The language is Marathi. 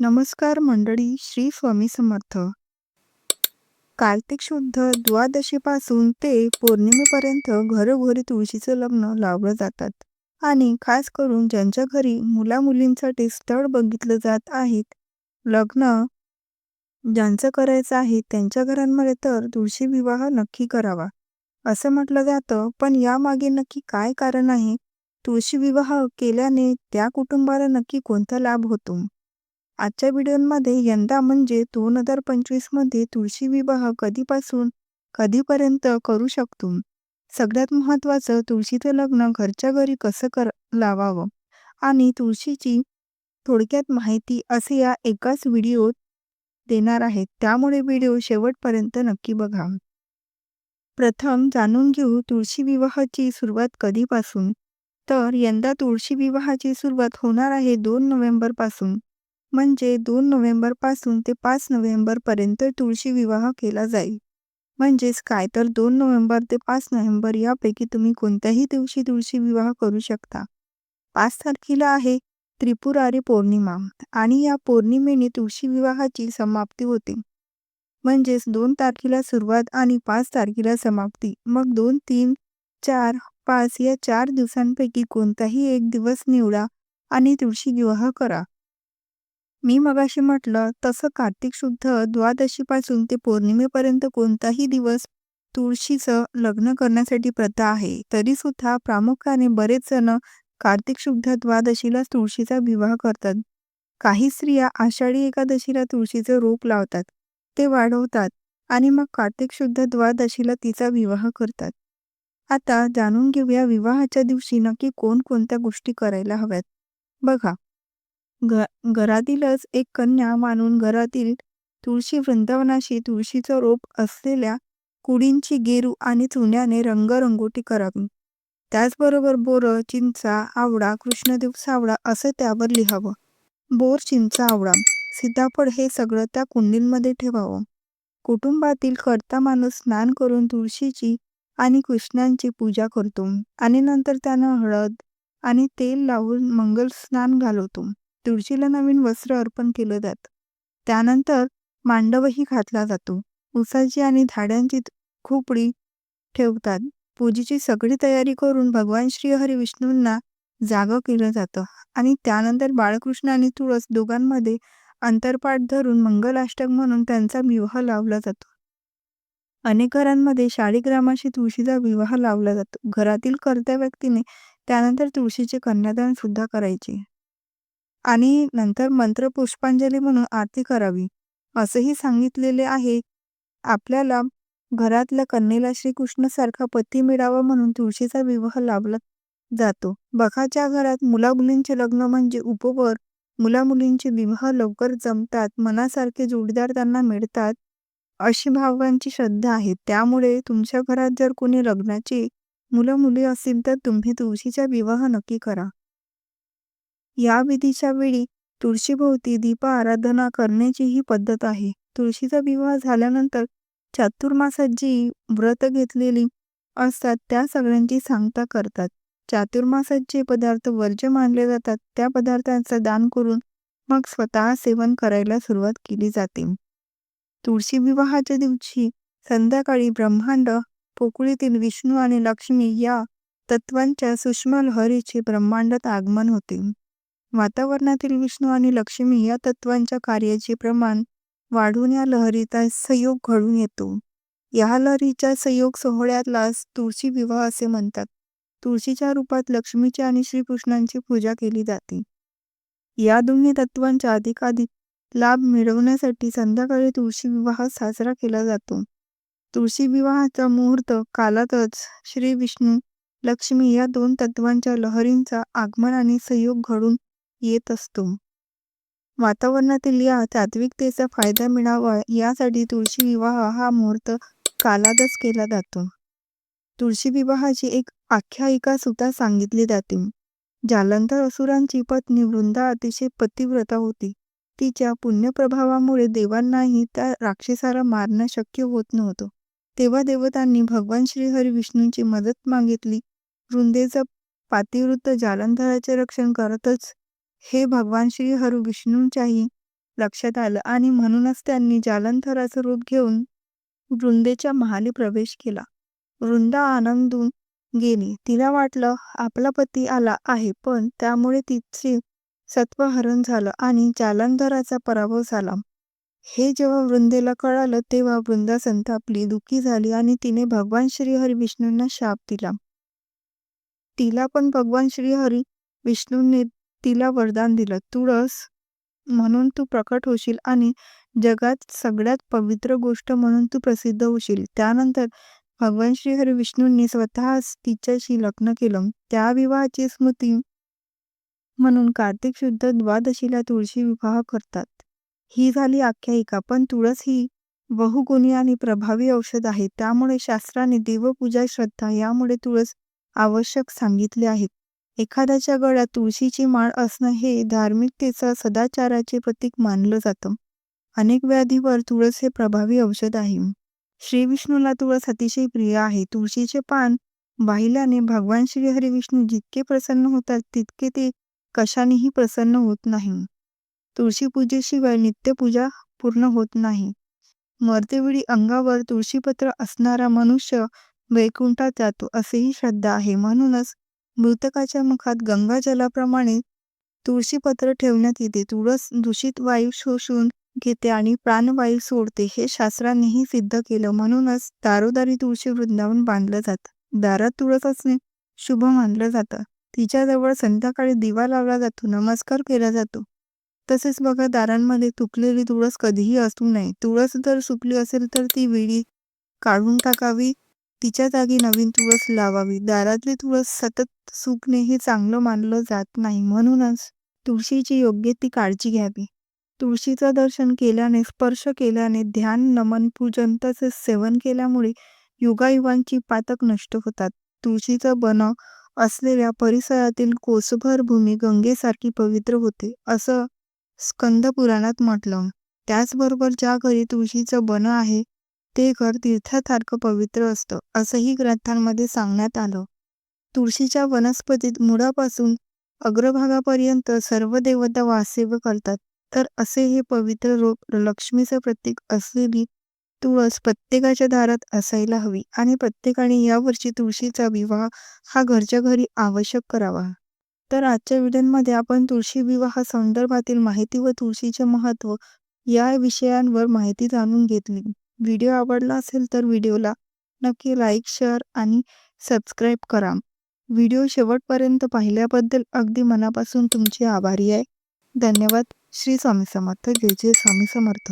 नमस्कार मंडळी श्री स्वामी समर्थ. कार्तिक शुद्ध द्वादशीपासून ते पौर्णिमेपर्यंत घरोघरी तुळशीचं लग्न लावलं जातात आणि खास करून ज्यांच्या घरी मुलामुलींसाठी स्थळ बघितलं जात आहेत लग्न ज्यांचं करायचं आहे त्यांच्या घरांमध्ये तर तुळशी विवाह नक्की करावा असं म्हटलं जातं. पण यामागे नक्की काय कारण आहे? तुळशी विवाह केल्याने त्या कुटुंबाला नक्की कोणता लाभ होतो? आजच्या व्हिडिओमध्ये यंदा म्हणजे दोन हजार पंचवीसमध्ये तुळशी विवाह कधीपासून कधीपर्यंत करू शकतो? सगळ्यात महत्त्वाचं तुळशीचं लग्न घरच्या घरी कसं कर लावावं? आणि तुळशीची थोडक्यात माहिती असे या एकाच व्हिडिओत देणार आहेत त्यामुळे व्हिडिओ शेवटपर्यंत नक्की बघा. प्रथम जाणून घेऊ तुळशी विवाहाची सुरुवात कधीपासून? तर यंदा तुळशी विवाहाची सुरुवात होणार आहे दोन नोव्हेंबरपासून. म्हणजे दोन नोव्हेंबरपासून ते पाच नोव्हेंबर पर्यंत तुळशी विवाह केला जाईल. म्हणजेच काय? तर दोन नोव्हेंबर ते पाच नोव्हेंबर यापैकी तुम्ही कोणत्याही दिवशी तुळशी विवाह करू शकता. पाच तारखेला आहे त्रिपुरारी पौर्णिमा आणि या पौर्णिमेने तुळशी विवाहाची समाप्ती होते. म्हणजेच दोन तारखेला सुरुवात आणि पाच तारखेला समाप्ती. मग दोन तीन चार पाच या चार दिवसांपैकी कोणताही एक दिवस निवडा आणि तुळशी विवाह करा. मी मगाशी म्हटलं तसं कार्तिक शुद्ध द्वादशीपासून ते पौर्णिमेपर्यंत कोणताही दिवस तुळशीचं लग्न करण्यासाठी प्रथा आहे तरी सुद्धा प्रामुख्याने बरेच जण कार्तिक शुद्ध द्वादशीला तुळशीचा विवाह करतात. काही स्त्रिया आषाढी एकादशीला तुळशीचं रोप लावतात ते वाढवतात आणि मग कार्तिक शुद्ध द्वादशीला तिचा विवाह करतात. आता जाणून घेऊया विवाहाच्या दिवशी नक्की कोणकोणत्या गोष्टी करायला हव्यात. बघा घ घरातीलच एक कन्या मानून घरातील तुळशी वृंदावनाशी तुळशीचं रोप असलेल्या कुडींची गेरू आणि चुन्याने रंगरंगोटी करावी. त्याचबरोबर बोर चिंचा आवडा कृष्णदेव सावळा असं त्यावर लिहावं. बोर चिंचा आवडा सीताफळ हे सगळं त्या कुंडींमध्ये ठेवावं. कुटुंबातील कर्ता माणूस स्नान करून तुळशीची आणि कृष्णांची पूजा करतो आणि नंतर त्यानं हळद आणि तेल लावून मंगल स्नान घालवतो. तुळशीला नवीन वस्त्र अर्पण केलं जातं. त्यानंतर मांडवही घातला जातो. उसाची आणि धाड्यांची खोपडी ठेवतात. पूजेची सगळी तयारी करून भगवान श्री विष्णूंना जागं केलं जातं आणि त्यानंतर बाळकृष्ण आणि तुळस दोघांमध्ये अंतरपाठ धरून मंगलाष्टक म्हणून त्यांचा विवाह लावला जातो. अनेक घरांमध्ये शाळीग्रामाशी तुळशीचा विवाह लावला जातो. घरातील कर्त्या व्यक्तीने त्यानंतर तुळशीचे कन्यादान सुद्धा करायचे. आणि नंतर मंत्र पुष्पांजली म्हणून आरती करावी. असंही सांगितलेले आहे. आपल्याला घरातल्या कन्येला श्रीकृष्णासारखा पती मिळावा म्हणून तुळशीचा विवाह लावला जातो. बघाच्या घरात मुलामुलींचे लग्न म्हणजे उपवर मुलामुलींचे विवाह लवकर जमतात मनासारखे जोडीदार त्यांना मिळतात अशी भावांची श्रद्धा आहे. त्यामुळे तुमच्या घरात जर कोणी लग्नाची मुलं मुली असतील तर तुम्ही तुळशीचा विवाह नक्की करा. या विधीच्या वेळी तुळशीभोवती दीप आराधना करण्याची ही पद्धत आहे. तुळशीचा विवाह झाल्यानंतर चातुर्मासात जी व्रत घेतलेली असतात त्या सगळ्यांची सांगता करतात. चातुर्मासात जे पदार्थ वर्ज्य मानले जातात त्या पदार्थांचं दान करून मग स्वतः सेवन करायला सुरुवात केली जाते. तुळशी विवाहाच्या दिवशी संध्याकाळी ब्रह्मांड पोकळीतील विष्णू आणि लक्ष्मी या तत्वांच्या सूक्ष्म लहरीचे ब्रह्मांडात आगमन होते. वातावरणातील विष्णू आणि लक्ष्मी या तत्वांच्या कार्याचे प्रमाण वाढून या लहरीचा संयोग घडून येतो. या लहरीच्या संयोग सोहळ्यातलाच तुळशी विवाह असे म्हणतात. तुळशीच्या रूपात लक्ष्मीची आणि श्रीकृष्णांची पूजा केली जाते. या दोन्ही तत्वांचा अधिकाधिक लाभ मिळवण्यासाठी संध्याकाळी तुळशी विवाह साजरा केला जातो. तुळशी विवाहाचा मुहूर्त कालातच श्री विष्णू लक्ष्मी या दोन तत्वांच्या लहरींचा आगमन आणि संयोग घडून येत असतो. वातावरणातील या तात्विकतेचा फायदा मिळावा यासाठी तुळशी विवाह हा मुहूर्त कालादच केला जातो. तुळशी विवाहाची एक आख्यायिका सुद्धा सांगितली जाते. जालंधर असुरांची पत्नी वृंदा अतिशय पतिव्रता होती. तिच्या पुण्यप्रभावामुळे देवांनाही त्या राक्षसाला मारणं शक्य होत नव्हतं. तेव्हा देवतांनी भगवान श्रीहरी विष्णूंची मदत मागितली. वृंदेचं पातिवृत्त जालंधराचे रक्षण करतच हे भगवान श्री हरी विष्णूंच्याही लक्षात आलं आणि म्हणूनच त्यांनी जालंधराचं रूप घेऊन वृंदेच्या महाली प्रवेश केला. वृंदा आनंदून गेली. तिला वाटलं आपला पती आला आहे पण त्यामुळे तिचे सत्वहरण झालं आणि जालंधराचा पराभव झाला. हे जेव्हा वृंदेला कळालं तेव्हा वृंदा संतापली दुःखी झाली आणि तिने भगवान श्रीहरी विष्णूंना शाप दिला. तिला पण भगवान श्रीहरी विष्णूंनी तिला वरदान दिलं. तुळस म्हणून तू प्रकट होशील आणि जगात सगळ्यात पवित्र गोष्ट म्हणून तू प्रसिद्ध होशील. त्यानंतर भगवान श्रीहरी विष्णूंनी स्वतःच तिच्याशी लग्न केलं. त्या विवाहाची स्मृती म्हणून कार्तिक शुद्ध द्वादशीला तुळशी विवाह करतात. ही झाली आख्यायिका. पण तुळस ही बहुगुणी आणि प्रभावी औषध आहे. त्यामुळे शास्त्राने देवपूजा श्रद्धा यामुळे तुळस आवश्यक सांगितले आहेत. एखाद्याच्या गळ्यात तुळशीची माळ असणं हे धार्मिकतेचा सदाचाराचे प्रतीक मानलं जातं. अनेक व्याधीवर तुळस हे प्रभावी औषध आहे. श्री विष्णूला तुळस अतिशय प्रिय आहे. तुळशीचे पान वाहिल्याने भगवान श्री हरी विष्णू जितके प्रसन्न होतात तितके ते कशानेही प्रसन्न होत नाही. तुळशी पूजेशिवाय नित्यपूजा पूर्ण होत नाही. मरतेवेळी अंगावर तुळशीपत्र असणारा मनुष्य वैकुंठात जातो असेही श्रद्धा आहे. म्हणूनच मृतकाच्या मुखात गंगाजलाप्रमाणे तुळशीपत्र ठेवण्यात येते. तुळस दूषित वायू शोषून घेते आणि प्राणवायू सोडते. हे शास्त्रांनीही सिद्ध केलं. म्हणूनच दारोदारी तुळशी वृंदावन बांधलं जातं. दारात तुळस असणे शुभ मानलं जातं. तिच्याजवळ संध्याकाळी दिवा लावला जातो. नमस्कार केला जातो. तसेच बघा दारांमध्ये तुकलेली तुळस कधीही असू नये. तुळस जर सुकली असेल तर ती विडी काढून टाकावी. तिच्या जागी नवीन तुळस लावावी. दारातली तुळस सतत सुकणे हे चांगलं मानलं जात नाही. म्हणूनच तुळशीची योग्य ती काळजी घ्यावी. तुळशीचं दर्शन केल्याने स्पर्श केल्याने ध्यान नमन पूजन तसेच सेवन केल्यामुळे युगायुगांची पातक नष्ट होतात. तुळशीचं बन असलेल्या परिसरातील कोसभर भूमी गंगेसारखी पवित्र होते असं स्कंद पुराणात म्हटलं. त्याचबरोबर ज्या घरी तुळशीचं बन आहे ते घर तीर्थासारखं पवित्र असतं असंही ग्रंथांमध्ये सांगण्यात आलं. तुळशीच्या वनस्पतीत मुळापासून अग्रभागापर्यंत सर्व देवता वासेव करतात तर असे हे पवित्र रूप लक्ष्मीचं प्रतीक असलेली तुळस प्रत्येकाच्या दारात असायला हवी आणि प्रत्येकाने यावर्षी तुळशीचा विवाह हा घरच्या घरी आवश्यक करावा. तर आजच्या व्हिडिओमध्ये आपण तुळशी विवाह संदर्भातील माहिती व तुळशीचे महत्त्व या विषयांवर माहिती जाणून घेतली. व्हिडिओ आवडला असेल तर व्हिडिओला नक्की लाईक शेअर आणि सबस्क्राईब करा. व्हिडिओ शेवटपर्यंत पाहिल्याबद्दल अगदी मनापासून तुमची आभारी आहे. धन्यवाद. श्री स्वामी समर्थ. जय जय स्वामी समर्थ.